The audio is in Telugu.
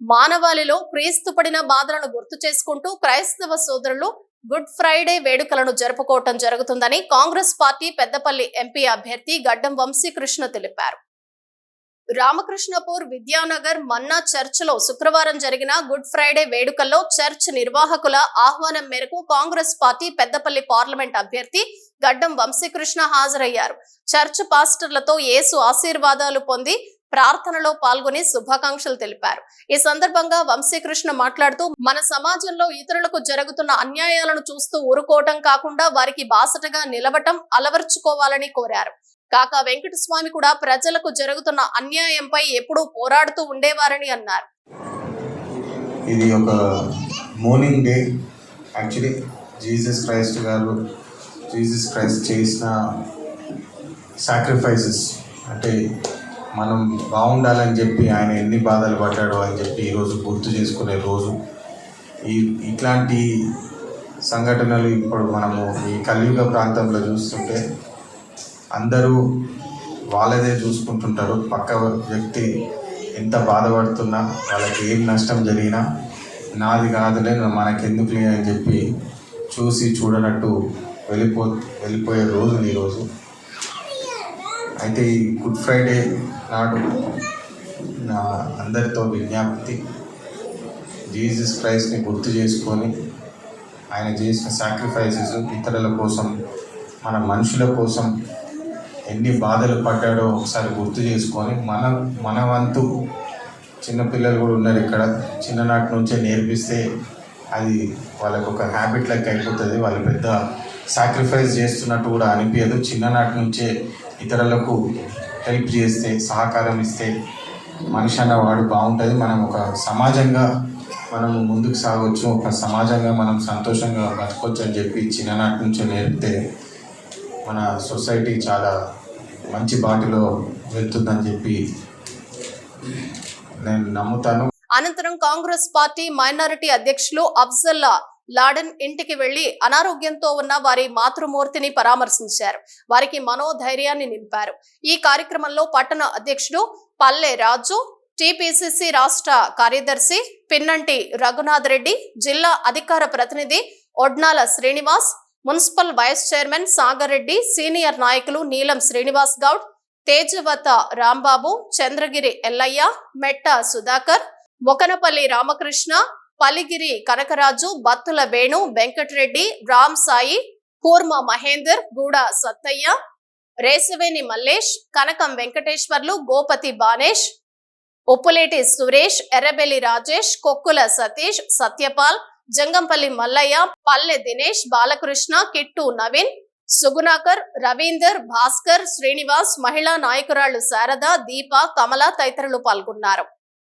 మానవాళిలో క్రీస్తు పడిన బాధలను గుర్తు చేసుకుంటూ క్రైస్తవ సోదరులు గుడ్ ఫ్రైడే వేడుకలను జరుపుకోవటం జరుగుతుందని కాంగ్రెస్ పార్టీ పెద్దపల్లి ఎంపీ అభ్యర్థి గడ్డం వంశీకృష్ణ తెలిపారు. రామకృష్ణపూర్ విద్యానగర్ మన్నా చర్చ్లో శుక్రవారం జరిగిన గుడ్ ఫ్రైడే వేడుకల్లో చర్చ్ నిర్వాహకుల ఆహ్వానం మేరకు కాంగ్రెస్ పార్టీ పెద్దపల్లి పార్లమెంట్ అభ్యర్థి గడ్డం వంశీకృష్ణ హాజరయ్యారు. చర్చ్ పాస్టర్లతో యేసు ఆశీర్వాదాలు పొంది ప్రార్థనలో పాల్గొని శుభాకాంక్షలు తెలిపారు. ఈ సందర్భంగా వంశీకృష్ణ మాట్లాడుతూ మన సమాజంలో ఇతరులకు జరుగుతున్న అన్యాయాలను చూస్తూ ఊరుకోవటం కాకుండా వారికి బాసటగా నిలవటం అలవర్చుకోవాలని కోరారు. కాక వెంకటస్వామి కూడా ప్రజలకు జరుగుతున్న అన్యాయంపై ఎప్పుడూ పోరాడుతూ ఉండేవారని అన్నారు. ఇది ఒక morning day actually Jesus Christ garu Jesus Christ చేసిన సాక్రిఫైసెస్ అంటే మనం బాగుండాలని చెప్పి ఆయన ఎన్ని బాధలు పడ్డాడో అని చెప్పి ఈరోజు గుర్తు చేసుకునే రోజు. ఈ ఇట్లాంటి సంఘటనలు ఇప్పుడు మనము ఈ కలియుగ ప్రాంతంలో చూస్తుంటే అందరూ వాళ్ళదే చూసుకుంటుంటారు. పక్క వ్యక్తి ఎంత బాధపడుతున్నా వాళ్ళకి ఏం నష్టం జరిగినా నాది కాదులే మనకెందుకులే అని చెప్పి చూసి చూడనట్టు వెళ్ళిపో వెళ్ళిపోయే రోజులు ఈరోజు అయితే ఈ గుడ్ ఫ్రైడే నాడు నా అందరితో విజ్ఞప్తి జీసస్ క్రైస్ట్ని గుర్తు చేసుకొని ఆయన చేసిన సాక్రిఫైసెస్ ఇతరుల కోసం మన మనుషుల కోసం ఎన్ని బాధలు పడ్డాడో ఒకసారి గుర్తు చేసుకొని మన మన వంతు చిన్నపిల్లలు కూడా ఉన్నారు ఇక్కడ. చిన్ననాటి నుంచే నేర్పిస్తే అది వాళ్ళకు ఒక హ్యాబిట్ లెక్క అయిపోతుంది. వాళ్ళు పెద్ద సాక్రిఫైస్ చేస్తున్నట్టు కూడా అనిపించదు. చిన్ననాటి నుంచే ఇతరులకు హెల్ప్ చేస్తే సహకారం ఇస్తే మనిషి అన్నవాడు బాగుంటుంది. మనం ఒక సమాజంగా మనం ముందుకు సాగవచ్చు ఒక సమాజంగా మనం సంతోషంగా బతకొచ్చు అని చెప్పి చిన్ననాటి నుంచే నేర్పితే మన సొసైటీ చాలా మంచి బాటలో వెళ్తుందని చెప్పి నేను నమ్ముతాను. అనంతరం కాంగ్రెస్ పార్టీ మైనారిటీ అధ్యక్షులు అఫ్జల్లా లాడెన్ ఇంటికి వెళ్ళి అనారోగ్యంతో ఉన్న వారి మాతృమూర్తిని పరామర్శించారు. వారికి మనోధైర్యాన్ని నింపారు. ఈ కార్యక్రమంలో పట్టణ అధ్యక్షుడు పల్లె రాజు టిపిసిసి రాష్ట్ర కార్యదర్శి పిన్నంటి రఘునాథ్ రెడ్డి జిల్లా అధికార ప్రతినిధి Odnala Srinivas municipal vice chairman Sagar Reddy senior నాయకులు నీలం శ్రీనివాస్ గౌడ్ తేజవత రాంబాబు చంద్రగిరి ఎల్లయ్య మెట్ట సుధాకర్ మొకనపల్లి రామకృష్ణ పలిగిరి కనకరాజు బత్తుల వేణు వెంకటరెడ్డి రామ్ సాయి కూర్మ మహేందర్ గూడ సత్తయ్య రేసవేని మల్లేష్ కనకం వెంకటేశ్వర్లు గోపతి బానేష్ ఉప్పులేటి సురేష్ ఎర్రబెల్లి రాజేష్ కొక్కుల సతీష్ సత్యపాల్ జంగంపల్లి మల్లయ్య పల్లె దినేష్ బాలకృష్ణ కిట్టు నవీన్ సుగుణాకర్ రవీందర్ భాస్కర్ శ్రీనివాస్ మహిళా నాయకురాళ్ళు శారద దీప కమల తదితరులు పాల్గొన్నారు.